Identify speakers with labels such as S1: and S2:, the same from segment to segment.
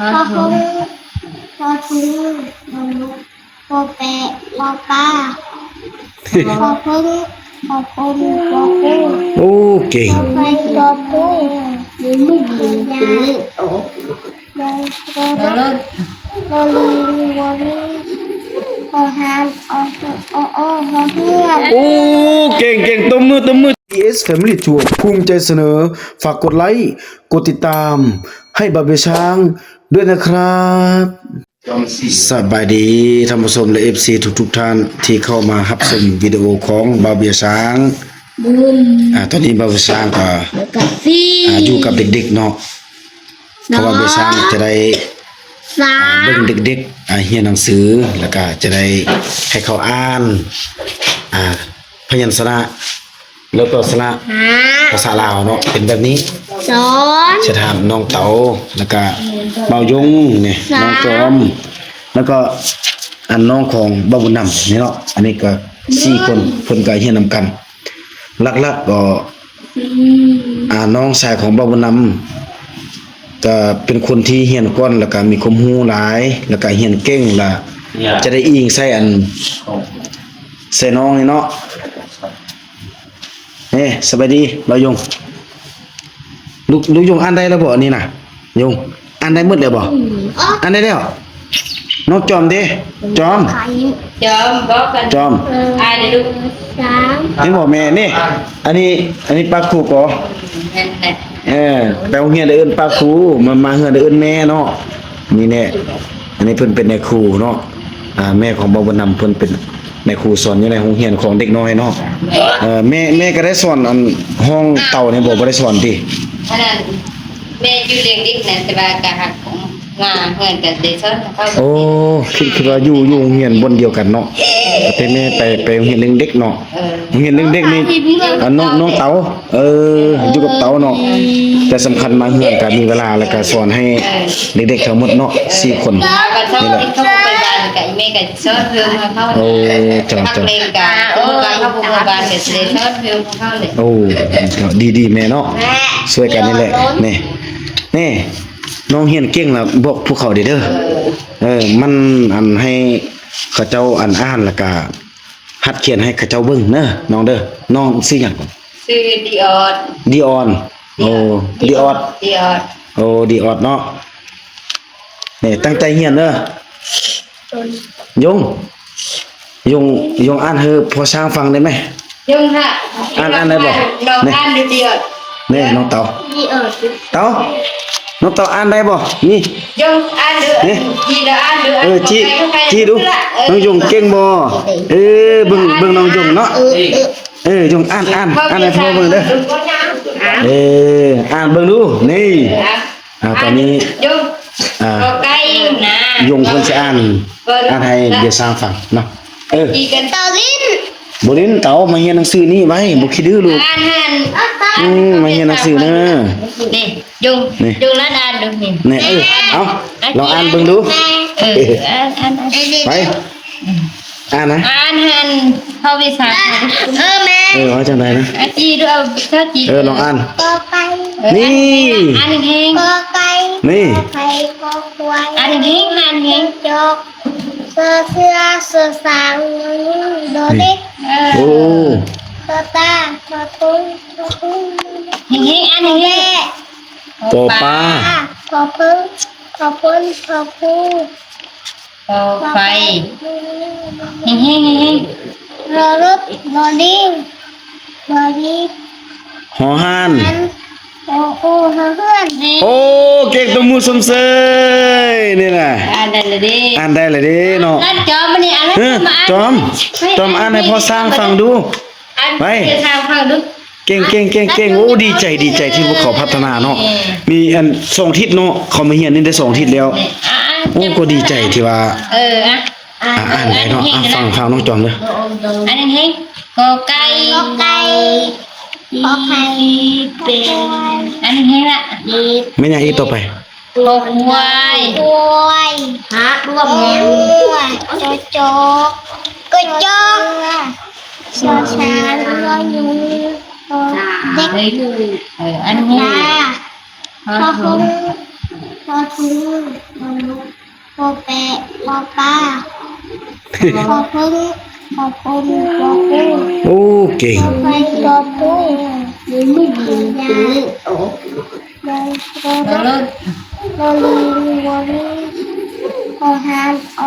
S1: พอคุ้งพอคุ้งพอนุพอแปะพอปลาพอคุ้งพอคุ้งพอคุ้ง
S2: โอ้เก่ง
S1: พอไปพอคุ้งยืนมือยืนยาโอ้ยายโร
S3: แล้ว
S1: ร
S3: รถ
S1: โรลีโรลีพอหามโอ้โอ้โอ้พอเพื่อน
S2: โอ้เก่งเก่งตบมือตบมือ ES Family Tour ภูมิใจเสนอ ฝากกดไลค์ กดติดตาม ให้บาเบช้าง ด้วยนะครับสบายดีท่านผู้ชมและ FC ทุกทุกๆท่านที่เข้ามารับชมวิดีโอของบาเบียช้าง
S1: บุญ
S2: อ่าตอนนี้บาเบียช้างก็
S1: กาแฟ
S2: อ่าอยู่กับเด็กๆเนาะเพราะว่าเบียช้างจะได้
S1: สา
S2: เบิ่งเด็กๆอ่าเรียนหนังสือแล้วก็จะได้ให้เขาอ่าน อ่าพยัญชนะ แล้วก็สระ
S1: หา
S2: ภาษาลาวเนาะเป็นแบบนี้
S1: สอน
S2: จะถามน้องเต๋าแล้วก็เบายงเนี่ยน้องจอมแล้วก็อันน้องของบ้าบุญนำนี่เนาะอันนี้ก็สี่คนเพิ่นก็เฮียนนำกันหลักๆก็อ่าน้องชายของบ้าบุญนำก็เป็นคนที่เฮียนก้อนแล้วก็มีความรู้หลาย แล้วก็เฮียนเก่งล่ะจะได้อิงใส่อันใส่น้องนี่เนาะ เอ้สบายดีเรายงลูกลูกยงอ่านได้แล้วบ่อันนี้น่ะยงอ่านได้หมดแล้วบ่
S1: อ๋อ
S2: อ่านได้แล้วน้องจอมเด้จอม
S1: ไข่
S3: จอมบอกกัน
S2: จอม
S3: อายเลยลูก
S1: สาม
S2: นี่บ่แม่นี่ อันนี้ อันนี้ปลาคูก่อ
S3: นั่นแหละ
S2: เออไปโรงเรียนได้เอิ้นปลาคูมามาเฮือนได้เอิ้นแม่เนาะนี่แน่อันนี้เพิ่นเป็นแม่ครูเนาะอ่าแม่ของบ่าวบ่นำเพิ่นเป็น ในครูสอนอยู่ในโรงเรียนของเด็กน้อยเนาะเออแม่แม่ก็ได้สอนอันห้องเต่านี่บ่บ่ได้สอนติ
S3: อันนั้นแม่อยู่เลี้ยงดิกนั่นแต่ว่าก็หัก งงาเพื่อนกับเดซอนเขา
S2: โอ้คิดคิดว่าอยู่อยู่โรงเรียนบนเดียวกันเนาะแต่แม่ไปไปโรงเรียนเลี้ยงเด็กเนาะ
S3: เออ
S2: โรงเรียนเลี้ยงเด็กนี่อะน้องน้องเต๋าเอออยู่กับเต๋าเนาะแต่สำคัญมาเฮือนก็มีเวลาแล้วก็สอนให้เด็กๆทั้งหมดเนาะสี่คน
S3: ก็ชอบที่เขาไปบ้านกับแม่กับซอสเพิ่มมาเขา
S2: โอ้จ้ะ
S3: พัก
S2: จ้ะ
S3: เลงกันโอ้การเข้าโรงพยาบาลกับเดซอนเพิ่มเขาเลย
S2: โอ้ดีดีๆแม่เนาะช่วยกันนี่แหละนี่นี่ น้องเฮียนเก่งแล้วบอกพวกเขาเด้อเด้อเออ มันอันให้เขาเจ้าอันอ่านแล้วก็หัดเขียนให้เขาเจ้าเบิ่งเด้อน้องเด้อน้องชื่อหยังก่อน
S3: ชื่อดิออด
S2: ดีออนโอ้ดีออด
S3: ดิออด
S2: โอ้ดีออดเนาะนี่ตั้งใจเฮียนเด้อยงยงยงอ่านให้พอช้างฟังได้ไหม
S3: ยงฮะ
S2: อ่านอ่านได้บ่
S3: น้องอ่านดิออด
S2: นี่น้องเต๋า
S1: ยี่เอิด
S2: เต๋า น้องเต๋าอ่านได้บ่นี่
S3: ยงอ่านดู
S2: นี่
S3: จีเดออ่านดู
S2: เออจีจีดูน้องยงเก่งบ่เออเบิ่งเบิ่งน้องยงเนาะ
S1: เออเออ
S2: เออยงอ่านอ่านอ่านให้พ่อเบิ่งเด้อเอออ่านเบิ่งดูนี่ อ่าตอนนี้
S3: ยง
S2: อ่า
S3: ก็ใกล้นะ
S2: ยงเพิ่นสิอ่านอ่านให้เดี๋ยวสร้างฟังเนาะเออ
S3: จีกัน
S1: ตอลิน
S2: บ่เล่นเต๋ามาเรียนหนังสือนี่ไว้บ่คิดดื้อลูก
S3: อ่านหัน
S2: อืมมาเรียนหนังสือเด้อ
S3: นี่ยง
S2: นี่
S3: ยงแล้วอ่านดูนี่
S2: นี่เออเอาลองอ่านเบิ่งดู
S3: เอออ่านอ่านอ่าน
S2: ไป อ่านนะ
S3: อ่านหันเข้าวิชา
S1: เออแม่
S2: เออว่าจังไดนะ
S3: อะจีดูเอาเท่าจี
S2: เออลองอ่าน
S1: กอไก่
S3: เออ
S2: นี่
S3: อ่านแห้ง
S1: กอไก่
S2: นี่
S1: ไข่กอควาย
S3: อ่านแห้งอ่านแห้ง
S1: จก เสือเสือเสือสางโดเด็ก
S3: เออ
S2: โอ้
S1: เสือตาเสือตุ้งเสือตุ้ง
S3: แห้งแห้งอ่านแห้ง
S2: ปอปลา
S1: อะขอพึ่งขอพึ่งขอพึ่ง
S3: โอ้ไฟแห้งแห้งแห้ง
S1: รอรถรอลิงรอลิง
S2: หอหั
S1: น โอ้โอ้เพื่อน
S3: นี่
S2: โอ้เก่งตัวมือสมเสยนี่น่ะ
S3: อ่านได้เลยดิ
S2: อ่านได้เลยเด้เนาะ
S3: นั่นจอมมันนี่อ่าน
S2: เออ
S3: มาอ่าน
S2: จอมจอมอ่านให้พ่อสร้างฟังดู
S3: อ่าน
S2: ไป
S3: จะทางฟังดู
S2: เก่งเก่งเก่งเก่งโอ้ดีใจดีใจที่พวกเขาพัฒนาเนาะมีอันสองทิศเนาะเขามาเฮียนนี่ได้สองทิศแล้ว
S3: อ่าน
S2: โอ้ก็ดีใจที่ว่า
S3: เอออะ
S2: อ่าอ่านได้เนาะอะฟังฟังน้องจอมเด้อ
S3: อันนี้ให้กอไก่
S1: กอไก่ข อไข่เป็น
S3: อันนี้ให้ละ
S1: ดีด
S2: ไม่ยังอีกต่อไป
S3: กอควาย
S1: กล้วยฮะรวมกล้วยจอจอกกระจอกชอช้างรอยุงเด็ก
S3: เฮ้ยเอออันนี้
S1: ตา
S3: ให้
S1: พอคุ้งพอพึ่งนอนนุพอแปะพอปลาพอพึ่ง พอคนพอกุ้ง
S2: โอ้เก่ง
S1: พอไฟพอกุ้งยืนไม่ยืนยาโอ้ยพอ
S3: เอา
S1: ร
S3: ลู
S1: ถ
S3: ก
S1: พอลิงพอลิงพอหานพอ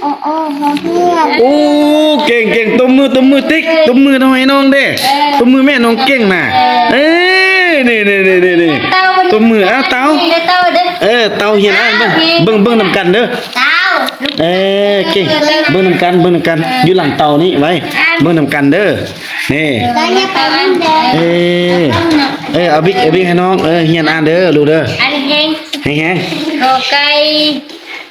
S1: โอ้โอ้พอเพื่อน
S2: โอ้เก่งเก่งตบมือตบมือติ๊กตบมือทำไมน้องเด้ตบมือแม่น้องเก่งน่ะเอ้ยนี่นี่นี่นี่นี่
S3: เต้า
S2: ตบมืออ้าวเต้า
S3: เด้อเต้าเด้อ
S2: เออเต้าเฮียนอ่านเบิ่งเบิ่งเบิ่งนำกันเด้อ
S1: เต้า
S2: เอ้ยเก่งเบิ่งนำกันเบิ่งนำกันอยู่หลังเตานี่ไว้เบิ่งนำกันเด้อนี่
S1: แล้วเนี่ยไปมันเดิน
S2: เอ้ยเอ้ยเอาบิ๊กเอาบิ๊กให้น้องเออเฮียนอ่านเด้อลูกเด้อ
S3: อันนี้เอง
S2: แฮง
S3: กอไก่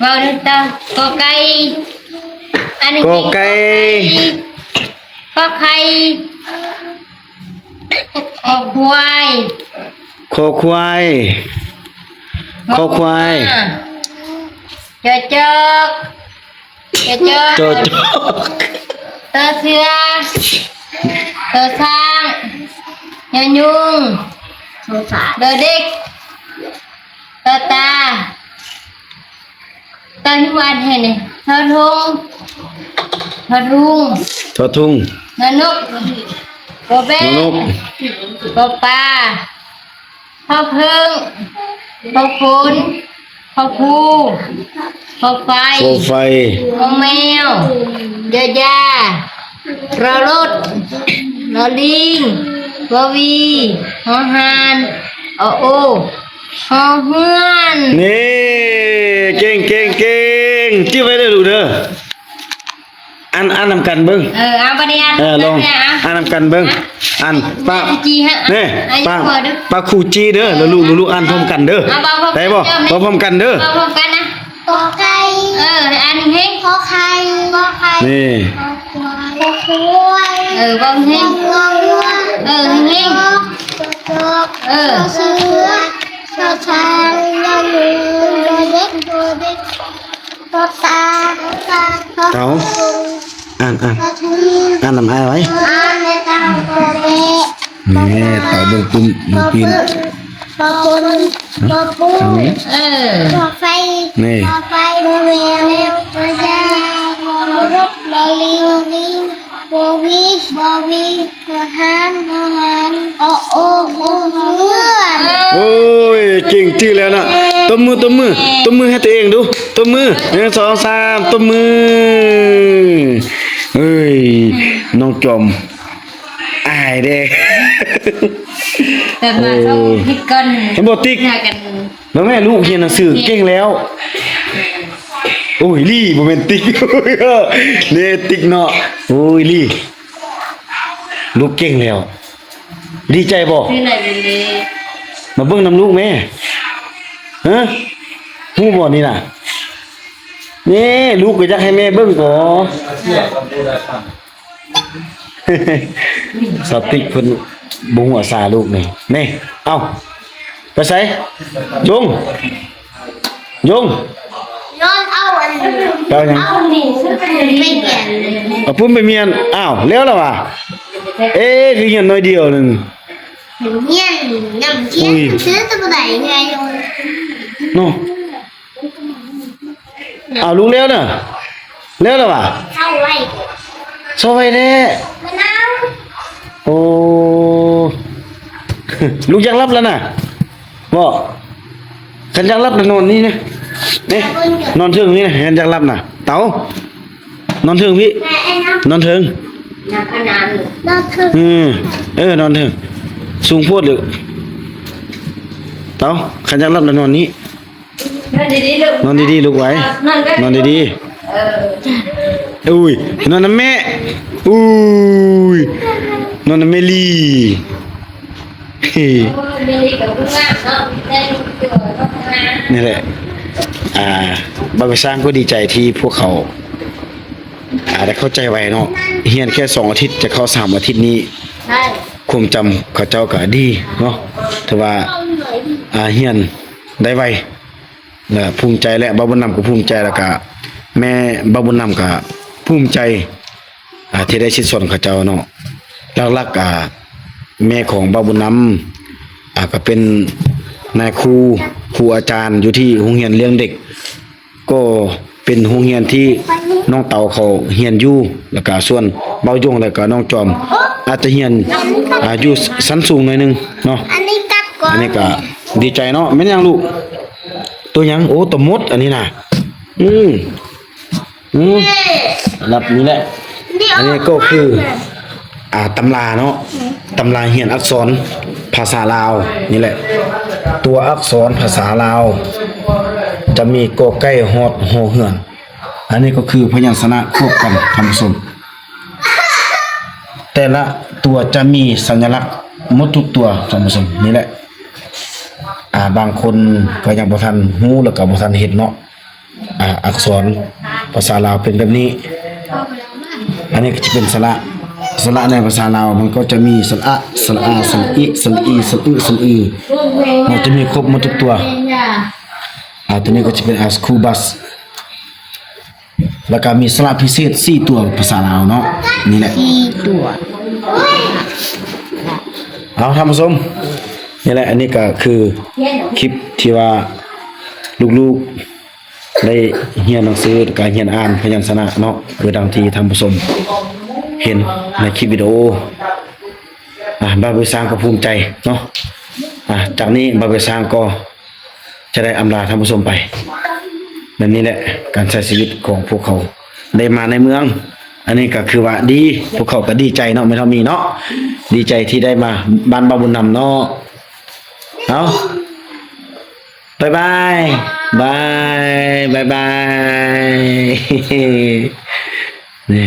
S3: เว้าดูเต้ากอไก่อันนี้
S2: ๆกอไก่
S3: กอไข่กอควาย
S2: คอควายคอควาย
S3: จอจอกจอจอก
S2: จอจอก
S3: ตอเสือตอช้างยอยุ ง
S1: สงสาร
S3: ตอเด็กตอตาตอที่วาดให้นี่ทอทงทอทุง
S2: ทอทุ่ง
S3: นอนกกอเบ้
S2: นก
S3: กอปลาพ่อพึ่งพ่อคุณพ่อคูพ่อไฟ
S2: โคไฟ
S3: พ่อแมวยายารอรถรอลิงรอวีหอหานออโอหอเฮือน
S2: นี่ เก่งเก่งเก่งจิ้มไว้เลยลูกเด้อ อันอันนำกันเบิ่ง
S3: เออเอาบันนี้อัน
S2: เออลอง
S3: เนี่ย
S2: อ่านนำกันเบิ่งอันป้า
S3: จีฮะ
S2: นี่
S3: อายุ
S2: ป้า
S3: พอเด้อ
S2: ป้าครูจีเด้อแล้วลูกลูกอ่านพร้อมกันเด้อ
S3: เอาเอาพร้อมกัน
S2: ได้บ่
S3: เด้อ
S2: บ่พร้อมกันเด้อ
S3: เอาพร้อมกันนะ
S1: กอไก่
S3: เอออันนี้เฮ้ง
S1: ขอไข่ขอไข่
S2: นี่
S1: ขอควายขอควาย
S3: เออบ้องเฮ้ง
S1: งองัว
S3: เออเฮ้ง
S1: จอก
S3: เออ
S1: เสือชอช้างยองูตัวเล็กตัวเล็ก ตัวตาตาตัว
S2: เต๋าอ่านอ่าน
S1: ตัวทุน
S2: อ่านนำให้ไว้
S1: อ่านในตาตัวเล็ก
S2: นี่เต๋าเบิ่งปุ่ม
S1: ตั
S2: เบิ่ง
S1: ว
S2: ปีน
S1: ตัวปุนตัวปู
S2: ทางนี้
S3: เออ
S1: ตัวไฟ
S2: นี่
S1: ตัวไฟตัวแมวตัวยาตัวรถลอลิงลิง บอวีบอวีตัวหานตัวหานโอโอโอเพื่อน
S2: โอ้ยเก่งจริงแล้วน่ะตบมือตบมือตบมือให้ตัวเองดูตบมือหนึ่งสองสามตบมือเอ้ยน้องจอมอายเด้
S3: แต่มาต้องพิดกัน
S2: เห็นบ่ติ๊ก
S3: หน้ากัน
S2: แล้วแม่ลูกเรียนหนังสือเก่งแล้ว โอ้ยลี่บ่แม่นติ๊กเน่ติ๊กเนาะโอ้ยลี่ลูกเก่งแล้ว ดีใจบ่
S3: ที่ไหนเป็นดี
S2: มาเบิ่งน้ำลูกแม่ฮะฮู้บ่นี่น่ะนี่ลูกก็อยากให้แม่เบิ่งบ่สติกเพิ่นบ่ฮู้อาสาลูกนี่นี่เอ้าไปไสยงยง
S1: ย้ อนเอาอันนี้
S2: ไปเอาหยัง
S1: เอาหนิไม่เปลี่ยนเลย
S2: เอาพุ่นไปเมียนอ้าวแล้วล่ะว่ะเอ๊ะคือเหียนน้อยเดียวหนึง
S1: เงี้ยน้ำเชี่ย
S2: อุ้ย
S1: ซื้อตัวไหนไงโยน
S2: เนาะอ้าวลูกแล้วน่ะแล้วล่ะว่ะ
S1: เข้าไว้
S2: ซอยแท้
S1: มะนาว
S2: โอ้ลูกยังรับแล้วน่ะบ่คันยังรับแล้วนอนนี่นะ นี่นอนเทิงนี่นะคันยังรับน่ะ เต๋านอนเทิงพี่
S1: แม่ไอ้น้
S2: นอนเทิง
S3: นักขนาดำ
S1: เราถึง
S2: อืมเออนอนเทิงสูงโพดเลยเต๋าคันยังรับแล้วนอนนี้
S3: นอนดีๆลูก
S2: นอนดีๆลูกไว้นอนดี
S3: เออ
S2: ๆอุ้ยนอนน้ำแม่อุ้ยนอนน้ำแม่ลีเฮ้
S3: มีดีกับคุณงามเนาะได้เจอต้องงาน
S2: นี่แหละ อ่าบางสร้างก็ดีใจที่พวกเขาอ่าได้เข้าใจไว้เนาะเฮียนแค่สองอาทิตย์จะเข้าสามอาทิตย์นี้
S3: ใช่
S2: ความจำเขาเจ้าก็ดีเนาะถือว่าอ่าเฮียนได้ไวและภูมิใจและบาบุญนำก็ภูมิใจแล้วก็แม่บาบุญนำก็ภูมิใจอ่าที่ได้ชิดส่วนเขาเจ้าเนาะหลักๆอ่าแม่ของบาบุญนำอ่าก็เป็น นายครูครูอาจารย์อยู่ที่โรงเรียนเลี้ยงเด็ก ก็เป็นโรงเรียนที่น้องเต่าเขาเรียนอยู่แล้วก็ส่วนเบายงแล้วก็น้องจอม อาจจะเรียนอาอยุชั้นสูงหน่อยหนึงเนาะ
S1: อันนี้กัดก่อน
S2: อันนี้ก็ดีใจเนาะแม่นยังลูกตัวหยังโอ้ตัวมดอันนี้น่ะอืมอืมรับนี่แหละอันนี้ก็คือ อ่าตำราเนาะตำราเรียนอักษรภาษาลาวนี่แหละ ตัวอักษรภาษาลาว จะมีกอไก่ฮอดฮอเหือน อันนี้ก็คือพยัญชนะควบกันท่านผู้ชมแต่ละตัวจะมีสัญลักษณ์มดทุกตัวท่านผู้ชมนี่แหละอ่าบางคนก็ยังบ่ทันฮู้แล้วก็บ่ทันเห็นเนาะอ่าอักษรภาษาลาวเป็นแบบนี้ อันนี้ก็จะเป็นสระ สระในภาษาลาวมันก็จะมีสระสระอาสระอิสระอีสระอึสระอือมันจะมีครบหมดทุกตัวอ่าตัวนี้ก็จะเป็นอาสคูบัสแล้วก็มีสระพิเศษ4ตัวภาษาลาวเนาะนี่แหละ
S3: สี่ตัว
S2: เอาท่านผู้ชมนี่แหละอันนี้ก็คือคลิปที่ว่าลูกๆได้เรียนหนังสือการเรียนอ่านพยัญชนะเนาะคือดังที่ท่านผู้ชม เห็นในคลิปวิดีโออ่าบาเบสร้างก็ภูมิใจเนาะอ่าจากนี้บาเบสร้างก็จะได้อำลาท่านผู้ชมไปนั่นนี่แหละการใช้ชีวิตของพวกเขาได้มาในเมือง อันนี้ก็คือว่าดีพวกเขาก็ดีใจเนาะไม่เท่ามีเนาะดีใจที่ได้มาบ้านบาบุญนำเนาะเอาบายบายบายบายบายนี่